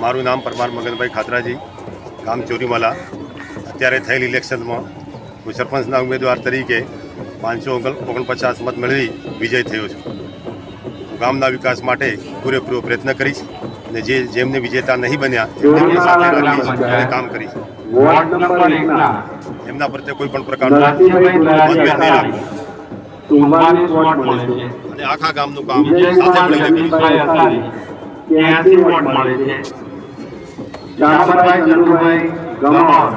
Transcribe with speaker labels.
Speaker 1: માર- નામ પરમાર મગનભાઈ ખાતરાજી, ગામ ચોરીમાલા. અત્યારે થયેલ ઇલેક્શનમાં હું સરપંચના ઉમેદવાર તરીકે પાંચસો ઓગણપચાસ મત મેળવી વિજય થયો છું. ગામના વિકાસ માટે પૂરેપૂરો પ્રયત્ન કરીશ અને જે જેમને વિજેતા નહીં બન્યા એમને સાથે અને કામ કરીશ. એમના પ્રત્યે કોઈ પણ પ્રકારનો મતભેદ નહીં રાખું. અને આખા ગામનું કામ સાથે મળીને કરીશ
Speaker 2: અસારી વોટ મળે છે. ચાંપાભાઈ ચંદુભાઈ ગમણ